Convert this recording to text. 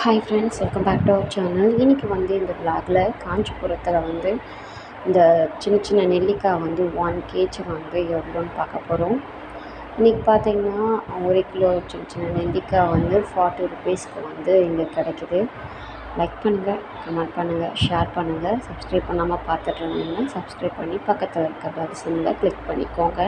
Hi friends welcome back to our channel இன்றைக்கி வந்து இந்த பிளாகில் காஞ்சிபுரத்தில் வந்து இந்த சின்ன சின்ன நெல்லிக்காய் வந்து ஒன் கேஜி வந்து எவ்வளோன்னு பார்க்க போகிறோம் இன்றைக்கி பார்த்தீங்கன்னா ஒரு கிலோ சின்ன சின்ன நெல்லிக்காய் வந்து ஃபார்ட்டி ருபீஸ்க்கு வந்து இங்கே கிடைக்குது. லைக் பண்ணுங்கள் கமெண்ட் பண்ணுங்கள் ஷேர் பண்ணுங்கள் சப்ஸ்கிரைப் பண்ணாமல் பார்த்துட்டு இருந்தீங்கன்னா சப்ஸ்கிரைப் பண்ணி பக்கத்தில் இருக்க பெல் சிம்மில் கிளிக் பண்ணிக்கோங்க.